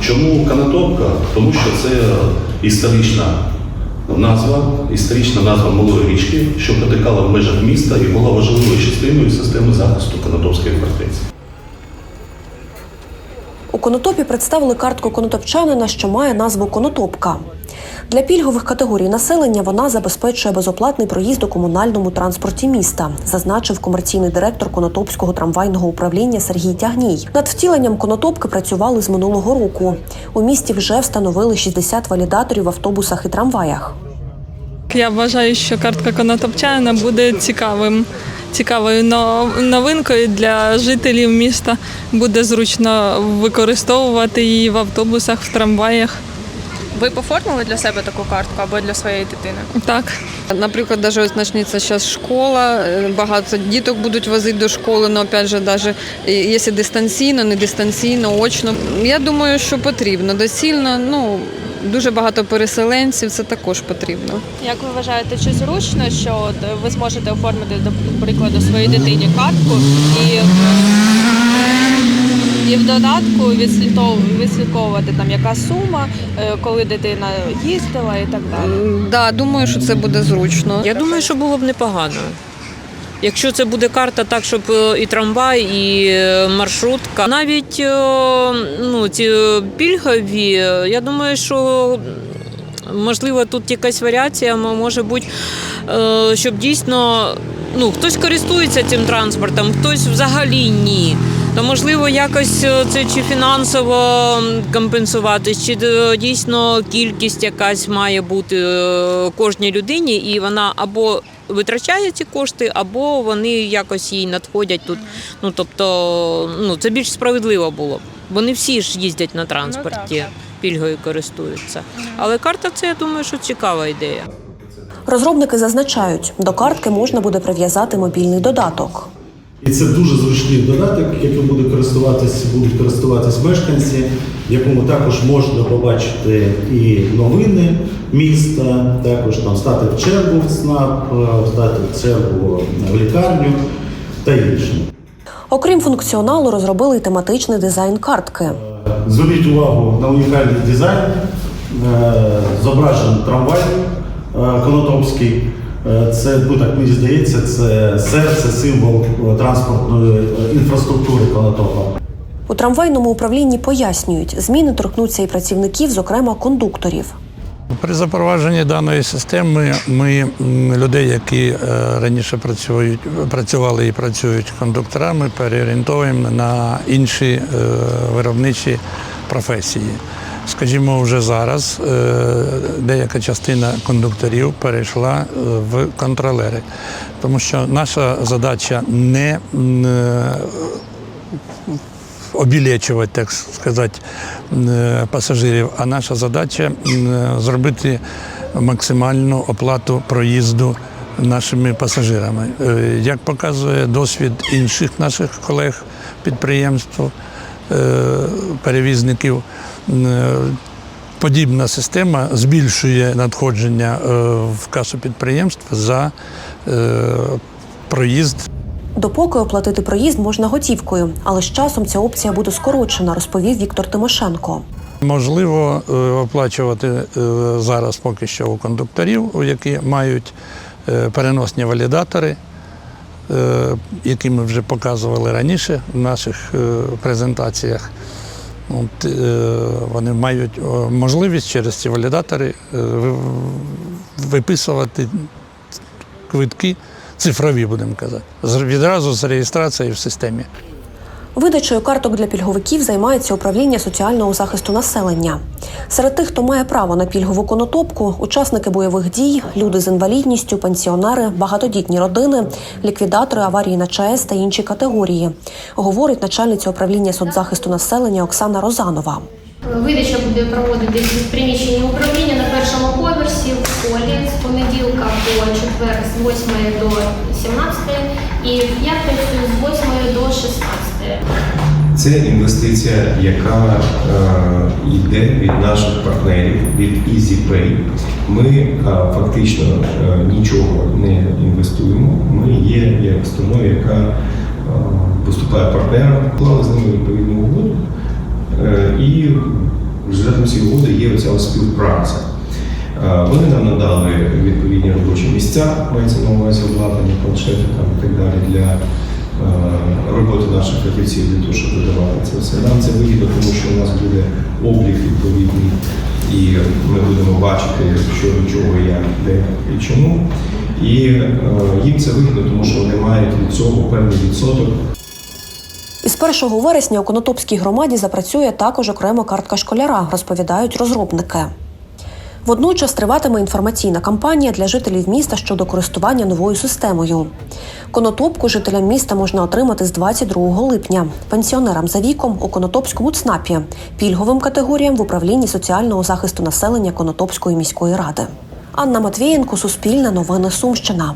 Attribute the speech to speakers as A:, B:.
A: Чому Канатопка? Тому що це історична назва, історична назва малої річки, що протикала в межах міста і була важливою частиною системи захисту Канатопської фортеці.
B: У Конотопі представили картку конотопчанина, що має назву Конотопка. Для пільгових категорій населення вона забезпечує безоплатний проїзд у комунальному транспорті міста, зазначив комерційний директор Конотопського трамвайного управління Сергій Тягній. Над втіленням конотопки працювали з минулого року. У місті вже встановили 60 валідаторів в автобусах і трамваях.
C: Я вважаю, що картка конотопчанина буде цікавим. Цікавою но- новинкою для жителів міста буде зручно використовувати її в автобусах, в трамваях.
D: Ви поформили для себе таку картку або для своєї дитини?
C: Так,
E: Наприклад, даже ось почнеться зараз школа, е, багато діток будуть возити до школи, але опять же, даже е, якщо дистанційно, не дистанційно, очно. Я думаю, що потрібно. Доцільно, ну дуже багато переселенців, це також потрібно.
D: Як ви вважаєте, чи зручно, що ви зможете оформити, до прикладу, своїй дитині картку і, і в додатку відслідков- відслідковувати там яка сума, е, коли дитина їздила і так далі?
E: Да, думаю, що це буде зручно.
F: Я думаю, що було б непогано. Якщо це буде карта так, щоб е, і трамвай, і е, маршрутка, навіть ну, ці пільгові, я думаю, що можливо тут якась варіація може бути, щоб дійсно ну, хтось користується цим транспортом, хтось взагалі ні. То можливо якось е, це чи фінансово компенсувати, чи е, дійсно кількість якась має бути е, кожній людині, і вона або витрачає ці кошти, або вони якось їй надходять тут. Ну тобто, ну це більш справедливо було. б. Бо не всі ж їздять на транспорті, пільгою користуються. Але карта це я думаю, що цікава ідея.
B: Розробники зазначають, до картки можна буде прив'язати мобільний додаток.
G: І це дуже зручний додаток, яким буде користуватись, будуть користуватись мешканці, в якому також можна побачити і новини міста, також там стати в чергу в ЦНАП, е, стати в чергу в лікарню та інше.
B: Окрім функціоналу, розробили й тематичний дизайн картки.
G: Зверніть увагу на унікальний дизайн. Е, Зображений трамвай е, Конотопський. Е, Це, ну так мені здається, це серце, символ е, транспортної е, інфраструктури Конотопа.
B: У трамвайному управлінні пояснюють, зміни торкнуться і працівників, зокрема кондукторів.
H: При запровадженні даної системи ми людей, які раніше працюють, працювали і працюють кондукторами, переорієнтовуємо на інші виробничі професії. Скажімо, вже зараз е, деяка частина кондукторів перейшла е, в контролери, тому що наша задача не е, обілечувати, так сказати, пасажирів. А наша задача зробити максимальну оплату проїзду нашими пасажирами. Як показує досвід інших наших колег підприємств, перевізників, подібна система збільшує надходження е, в касу підприємств за е, проїзд
B: Допоки оплатити проїзд можна готівкою, але з часом ця опція буде скорочена, розповів Віктор Тимошенко.
H: Можливо е, оплачувати е, зараз поки що у кондукторів, які мають е, переносні валідатори, е, які ми вже показували раніше в наших е, презентаціях. От, е, Вони мають можливість через ці валідатори е, виписувати квитки цифрові, будемо казати, відразу з реєстрацією в системі.
B: Видачею карток для пільговиків займається управління соціального захисту населення. Серед тих, хто має право на пільгову конотопку, учасники бойових дій, люди з інвалідністю, пенсіонери, багатодітні родини, ліквідатори аварії на ЧАЕС та інші категорії, говорить начальниця управління соцзахисту населення Оксана Розанова.
I: Видача буде проводитись в приміщенні управління на першому поверсі в холі з понеділка по четвер з 8 до 17 і в п'ятницю з 8 до 16.
J: Це інвестиція, яка е, йде від наших партнерів від EasyPay. Ми е, фактично е, нічого не інвестуємо. Ми є як установа, яка е, виступає партнером, вклали з ними відповідну угоду. і результатом цієї угоди є оця співпраця. Е, Вони нам надали відповідні робочі місця, мається на увазі обладнання, планшети там, і так далі для е, роботи наших фахівців для того, щоб видавати це все. Нам це вигідно, тому що у нас буде облік відповідний, і ми будемо бачити, що до чого, як, де і чому. І е, їм це вигідно, тому що вони мають від цього певний відсоток
B: Із 1 вересня у Конотопській громаді запрацює також окремо картка школяра, розповідають розробники. Водночас триватиме інформаційна кампанія для жителів міста щодо користування новою системою. Конотопку жителям міста можна отримати з 22 липня, пенсіонерам за віком у Конотопському ЦНАПі, пільговим категоріям в управлінні соціального захисту населення Конотопської міської ради. Анна Матвієнко, Суспільне новини Сумщина.